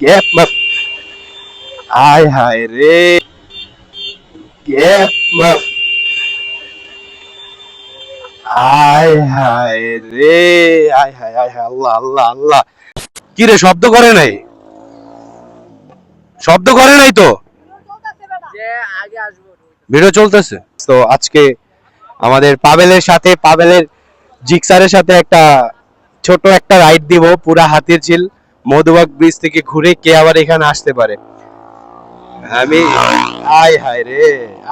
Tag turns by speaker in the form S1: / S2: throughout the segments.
S1: Gap মাপ আয় হায় রে গ্যাপ মাপ আয় হায় রে আয় হায় আয় হায় আল্লাহ আল্লাহ আল্লাহ কি রে শব্দ করে নাই? শব্দ করে নাই তো?
S2: আগে আসব।
S1: ভিডিও চলতেছে। তো আজকে আমাদের পাবেলের সাথে পাবেলের জিক্সারের সাথে একটা ছোট একটা রাইড দিব পুরা হাতির ঝিল। মধুবাগ ব্রিজ থেকে ঘুরে কে আবার এখানে আসতে পারে? আমি আয় হায় রে।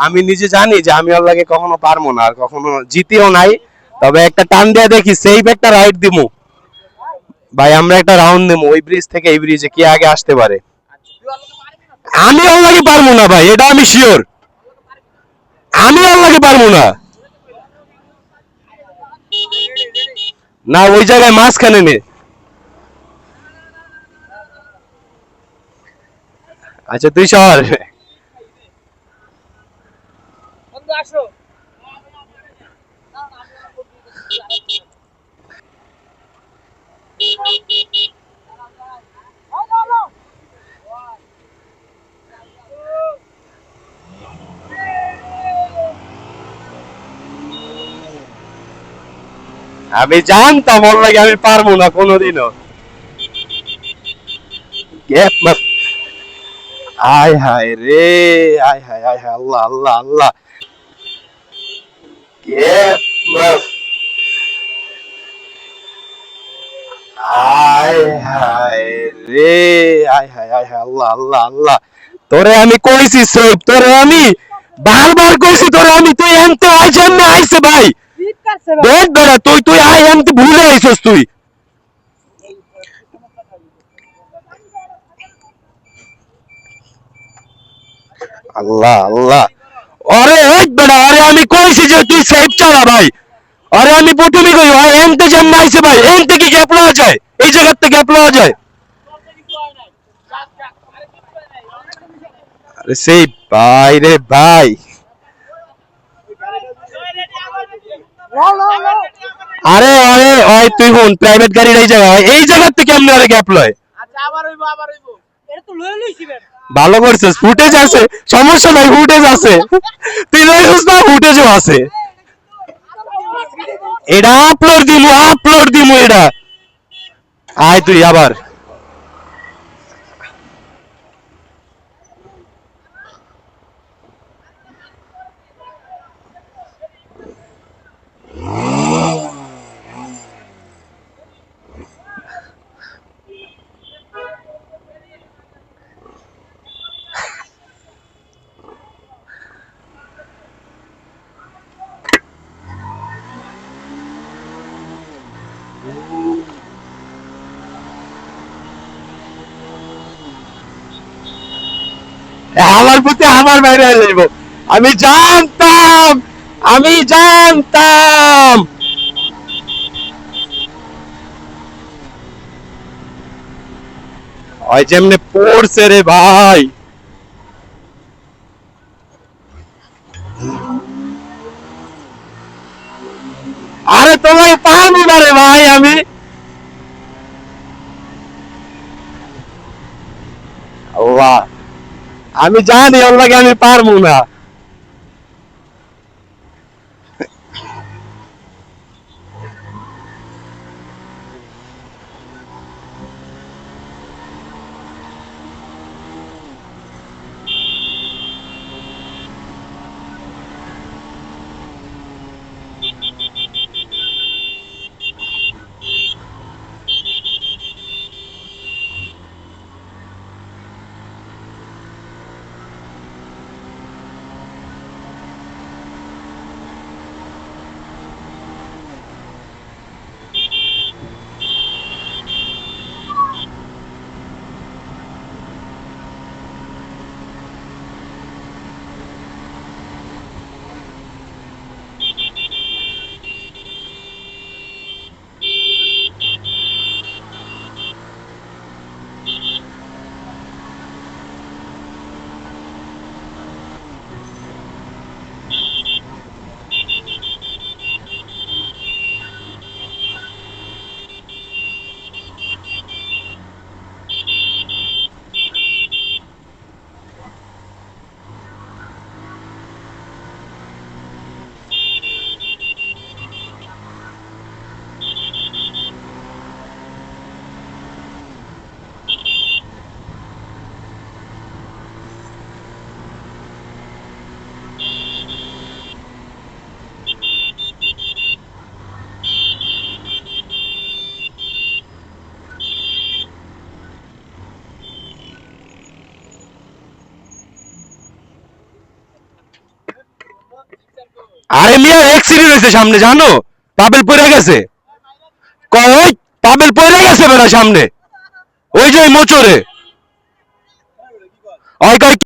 S1: আমি নিজে জানি যে আমি ওর লাগে কখনো পারব না, আর কখনো জিতেও নাই। তবে একটা টান দিয়ে দেখি সেফ একটা রাইড দিমু। ভাই, আমরা একটা রাউন্ড দিমু ওই ব্রিজ থেকে এই ব্রিজে কে আগে আসতে পারে? আমি লাগে পারব না ভাই, এটা আমি শিওর আমি লাগে পারব না। না, ওই জায়গায় মাঝখানে নে। আচ্ছা তুই সর আমি জানতাম ওর লাগে আমি পারব না কোনোদিনও। গ্যাপ আয় হায় রে আয় হায় আয় হায় আল্লাহ আল্লাহ আল্লাহ। আয় হায় রে আয় হায় আয় হায় আল্লাহ আল্লাহ আল্লাহ। তোরে আমি কইছি সব তোরে আমি বারবার কইছি তোরে আমি তুই এনতে আই জন্য আইছে ভাই। দেখ বেড়া তুই তুই আই এনতে ভুলে আইছস তুই। আল্লাহ আল্লাহ। আরে ওই বেড়া আরে আমি কইছি যে তুই সেফ চালা ভাই। আরে আমি প্রথমে কই, ভাই এনতে জন্য আইছে ভাই এনতে কি গ্যাপ লওয়া যায়? এই জায়গার থেকে গ্যাপ লওয়া যায়? আরে সেই ভাই রে ভাই। আরে আরে ওই তুই হন প্রাইভেট গাড়ির এই জায়গা এই জায়গার থেকে কেমনে আরে গ্যাপ লয়?
S2: আচ্ছা আবার হইবো আবার হইবো। এটা তো লয়ে লইছি বেটা
S1: ভালো করছিস ফুটেজ আছে, সমস্যা নাই ফুটেজ আছে। তুই লইছিস না ফুটেজও আছে। এটা আপলোড দিমু আপলোড দিমু এটা আয় তুই আবার। আমার প্রতি আমার বাইরে যাইব আমি জানতাম আমি জানতাম। ওই যেমনে পড়ছে রে ভাই। আরে তোমায় পারব না রে ভাই আমি আল্লাহ আমি জানি ওর লাগে আমি পারব না। আরে মিয়া অ্যাক্সিডেন্ট হয়েছে সামনে, জানো? পাবেল পড়ে গেছে। কই পাবেল পড়ে গেছে বেড়া সামনে। ওই যে মোচরে। ওই কয়